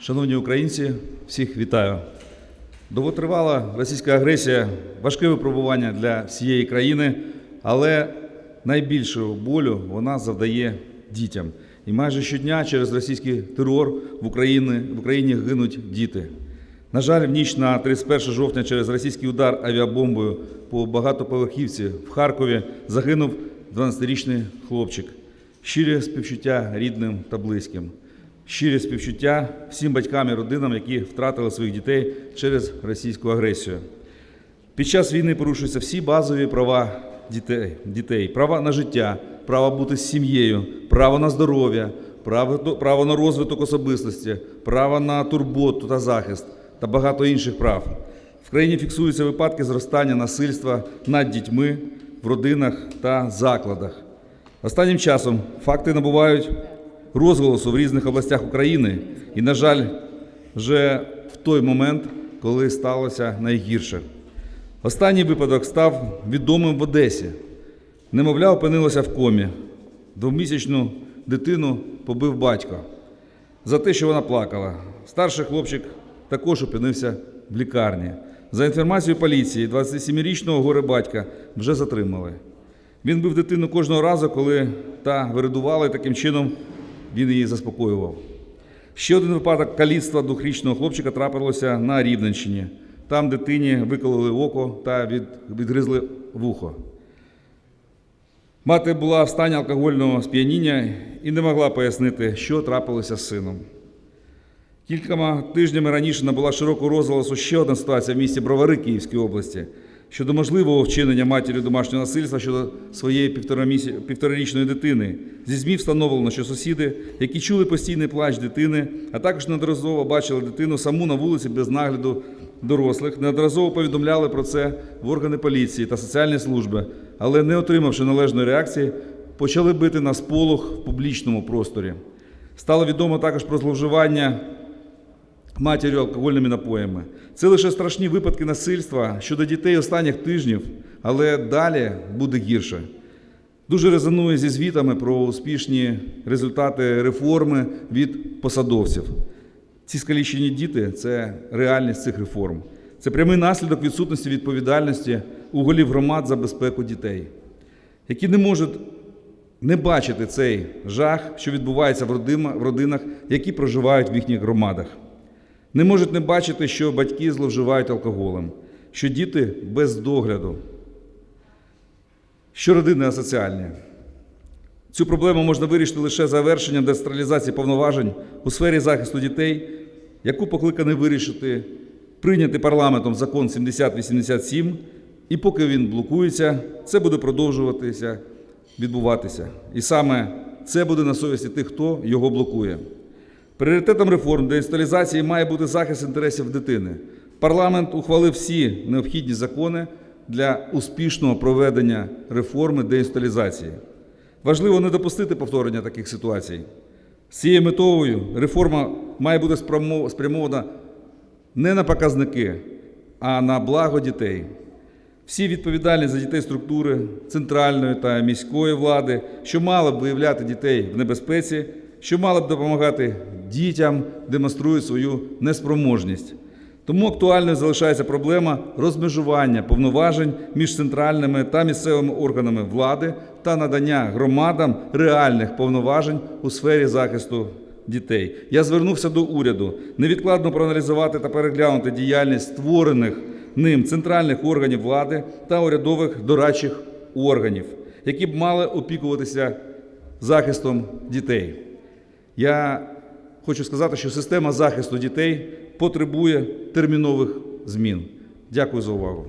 Шановні українці, всіх вітаю. Довготривала російська агресія, важке випробування для всієї країни, але найбільшого болю вона завдає дітям. І майже щодня через російський терор в Україні, в Україні гинуть діти. На жаль, в ніч на 31 жовтня через російський удар авіабомбою по багатоповерхівці в Харкові загинув 12-річний хлопчик. Щирі співчуття рідним та близьким. Щирі співчуття всім батькам і родинам, які втратили своїх дітей через російську агресію. Під час війни порушуються всі базові права дітей, дітей. права на життя, право бути з сім'єю, право на здоров'я, право, право на розвиток особистості, право на турботу та захист та багато інших прав. В країні фіксуються випадки зростання насильства над дітьми в родинах та закладах. Останнім часом факти набувають розголосу в різних областях України і, на жаль, вже в той момент, коли сталося найгірше. Останній випадок став відомим в Одесі. Немовля опинилося в комі. Двомісячну дитину побив батько за те, що вона плакала. Старший хлопчик також опинився в лікарні. За інформацією поліції, 27-річного горе батька вже затримали. Він бив дитину кожного разу, коли та виридувала, і таким чином він її заспокоював. Ще один випадок каліцтва двохрічного хлопчика трапилося на Рівненщині. Там дитині викололи око та від, відгризли вухо. Мати була в стані алкогольного сп'яніння і не могла пояснити, що трапилося з сином. Кількома тижнями раніше набула широкого розголосу ще одна ситуація в місті Бровари Київської області щодо можливого вчинення матір'ю домашнього насильства щодо своєї півторарічної дитини. Зі ЗМІ встановлено, що сусіди, які чули постійний плач дитини, а також неодноразово бачили дитину саму на вулиці без нагляду дорослих, неодноразово повідомляли про це в органи поліції та соціальні служби, але не отримавши належної реакції, почали бити на сполох в публічному просторі. Стало відомо також про зловживання матір'ю алкогольними напоями. Це лише страшні випадки насильства щодо дітей останніх тижнів, але далі буде гірше. Дуже резонує зі звітами про успішні результати реформи від посадовців. Ці скалічені діти це реальність цих реформ. Це прямий наслідок відсутності відповідальності у голів громад за безпеку дітей, які не можуть не бачити цей жах, що відбувається в родинах, які проживають в їхніх громадах. Не можуть не бачити, що батьки зловживають алкоголем, що діти без догляду, що родини асоціальні. Цю проблему можна вирішити лише завершенням децентралізації повноважень у сфері захисту дітей, яку покликаний вирішити прийнятий парламентом закон 7087, і поки він блокується, це буде продовжуватися відбуватися. І саме це буде на совісті тих, хто його блокує. Пріоритетом реформ деінсталізації має бути захист інтересів дитини. Парламент ухвалив всі необхідні закони для успішного проведення реформи деінсталізації. Важливо не допустити повторення таких ситуацій. З цією метою реформа має бути спрямована не на показники, а на благо дітей. Всі відповідальні за дітей структури центральної та міської влади, що мали б виявляти дітей в небезпеці, що мали б допомагати дітям, демонструють свою неспроможність. Тому актуальною залишається проблема розмежування повноважень між центральними та місцевими органами влади та надання громадам реальних повноважень у сфері захисту дітей. Я звернувся до уряду невідкладно проаналізувати та переглянути діяльність створених ним центральних органів влади та урядових дорадчих органів, які б мали опікуватися захистом дітей. Я хочу сказати, що система захисту дітей потребує термінових змін. Дякую за увагу.